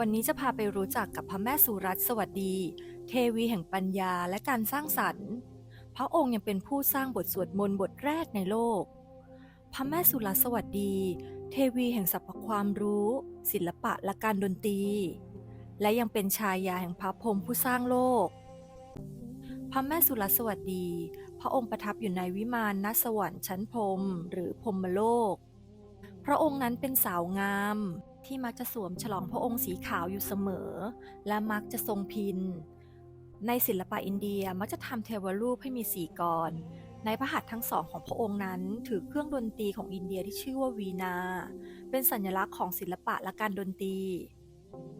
วันนี้จะพาไปรู้จักกับพระแม่สุรัตสวัสดี เทวีแห่งปัญญาและการสร้างสรรค์ พระองค์ยังเป็นผู้สร้างบทสวดมนต์บทแรกในโลก พระแม่สุรัตสวัสดี เทวีแห่งสรรพความรู้ ศิลปะและการดนตรี และยังเป็นชายาแห่งพระพรหมผู้สร้างโลก พระแม่สุรัสวัสดี พระองค์ประทับอยู่ในวิมานณสวรรค์ชั้นพรหมหรือพรหมโลก พระองค์นั้นเป็นสาวงาม ที่มักจะสวมฉลองพระองค์สีขาวอยู่เสมอ และมักจะทรงพิน ในศิลปะอินเดียมักจะทำเทวรูปให้มีสีกร ในพระหัตถ์ทั้งสองของพระองค์นั้น ถือเครื่องดนตรีของอินเดียที่ชื่อว่าวีนา เป็นสัญลักษณ์ของศิลปะและการดนตรี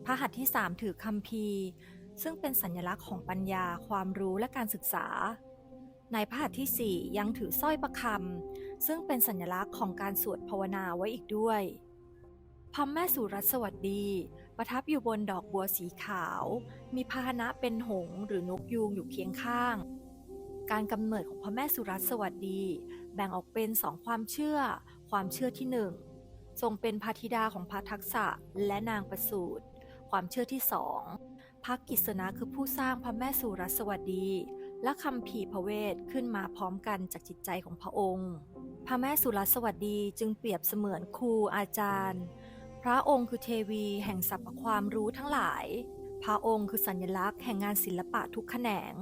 พระหัตถ์ที่สามถือคัมภีร์ ซึ่งเป็นสัญลักษณ์ของปัญญาความรู้และการศึกษาในพระหัตถ์ที่สี่ยังถือสร้อยประคำซึ่งเป็นสัญลักษณ์ของการสวดภาวนาไว้อีกด้วย พระแม่สุรัตสวัสดี ประทับอยู่บนดอกบัวสีขาว มีพาหนะเป็นหงหรือนกยูงอยู่เคียงข้าง การกำเนิดของพระแม่สุรัตสวัสดี แบ่งออกเป็นสองความเชื่อ ความเชื่อที่หนึ่งทรงเป็นพระธิดาของพระทักษะและนางประสูติความเชื่อที่สองพระกิษณะคือผู้สร้างพระแม่สุรัตสวัสดี และคำผีพระเวทขึ้นมาพร้อมกันจากจิตใจของพระองค์ พระแม่สุรัตสวัสดีจึงเปรียบเสมือนครูอาจารย์ พระองค์คือเทวีแห่งสรรพความรู้ทั้งหลาย พระองค์คือสัญลักษณ์แห่งงานศิลปะทุกแขนง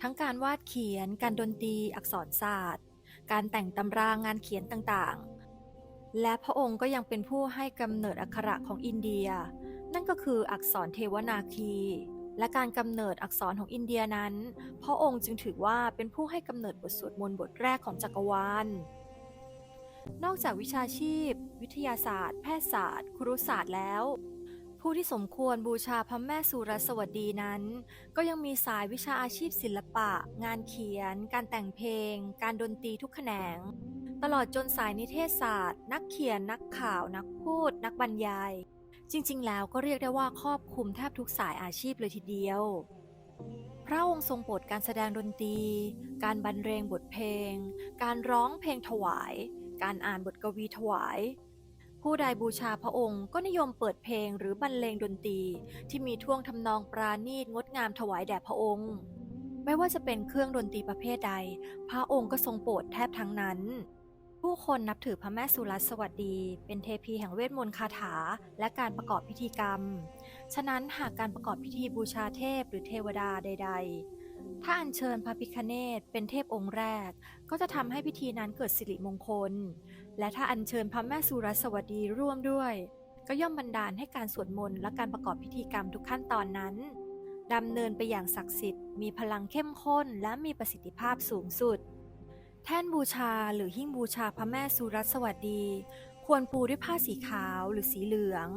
ทั้งการวาดเขียน การดนตรีอักษรศาสตร์ การแต่งตำรางานเขียนต่างๆ และพระองค์ก็ยังเป็นผู้ให้กำเนิดอักขระของอินเดีย นั่นก็คืออักษรเทวนาคี และการกำเนิดอักษรของอินเดียนั้น พระองค์จึงถือว่าเป็นผู้ให้กำเนิดบทสวดมนต์บทแรกของจักรวาลนอกจากวิชาชีพ วิทยาศาสตร์ แพทยศาสตร์ ครุศาสตร์แล้ว ผู้ที่สมควรบูชาพระแม่สุรสวัสดีนั้น ก็ยังมีสายวิชาอาชีพศิลปะ งานเขียน การแต่งเพลง การดนตรีทุกแขนง ตลอดจนสายนิเทศศาสตร์ นักเขียน นักข่าว นักพูด นักบรรยาย จริง ๆ แล้วก็เรียกได้ว่าครอบคลุมแทบทุกสายอาชีพเลยทีเดียวพระองค์ทรงโปรดการแสดงดนตรี การบรรเลงบทเพลง การร้องเพลงถวาย การอ่านบทกวีถวาย ผู้ใดบูชาพระองค์ก็นิยมเปิดเพลงหรือบรรเลงดนตรีที่มีท่วงทำนองปราณีตงดงามถวายแด่พระองค์ ไม่ว่าจะเป็นเครื่องดนตรีประเภทใด พระองค์ก็ทรงโปรดแทบทั้งนั้น ผู้คนนับถือพระแม่สุรัสวัสดี เป็นเทพีแห่งเวทมนต์คาถาและการประกอบพิธีกรรม ฉะนั้นหากการประกอบพิธีบูชาเทพหรือเทวดาใด ๆ ถ้าอัญเชิญพระพิคเนตเป็นเทพองค์แรก ก็จะทำให้พิธีนั้นเกิดสิริมงคล และถ้าอัญเชิญพระแม่สุรสวัสดีร่วมด้วย ก็ย่อมบันดาลให้การสวดมนต์และการประกอบพิธีกรรมทุกขั้นตอนนั้นดำเนินไปอย่างศักดิ์สิทธิ์ มีพลังเข้มข้น และมีประสิทธิภาพสูงสุด แท่นบูชาหรือหิ้งบูชาพระแม่สุรัสวัสดี ควรปูด้วยผ้าสีขาวหรือสีเหลือง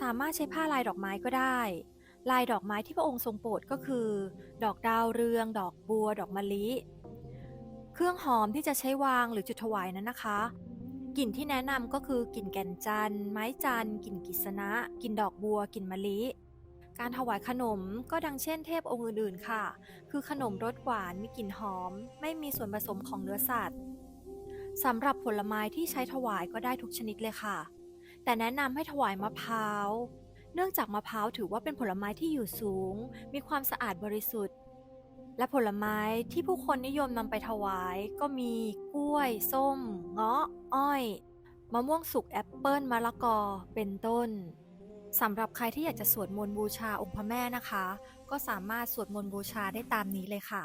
สามารถใช้ผ้าลายดอกไม้ก็ได้ ลายดอกไม้ที่พระองค์ทรงโปรดก็คือ ดอกดาวเรือง ดอกบัว ดอกมะลิ เครื่องหอมที่จะใช้วางหรือจุดถวายนั้นนะคะ กลิ่นที่แนะนำก็คือกลิ่นแก่นจันทร์ไม้จันทร์กลิ่นกิษณะกลิ่นดอกบัวกลิ่นมะลิ การถวายขนมก็ดังเช่นเทพองค์อื่นๆค่ะ คือขนมรสหวานมีกลิ่นหอม ไม่มีส่วนผสมของเนื้อสัตว์สำหรับผลไม้ที่ใช้ถวายก็ได้ทุกชนิดเลยค่ะ แต่แนะนำให้ถวายมะพร้าว เนื่องจากมะพร้าวถือว่าเป็นผลไม้ที่อยู่สูง มีความสะอาดบริสุทธิ์ และผลไม้ที่ผู้คนนิยมนำไปถวายก็มีกล้วย ส้ม เงาะ อ้อย มะม่วงสุกแอปเปิลมะละกอ เป็นต้นสำหรับใครที่อยากจะสวดมนต์บูชาองค์พระแม่นะคะ ก็สามารถสวดมนต์บูชาได้ตามนี้เลยค่ะ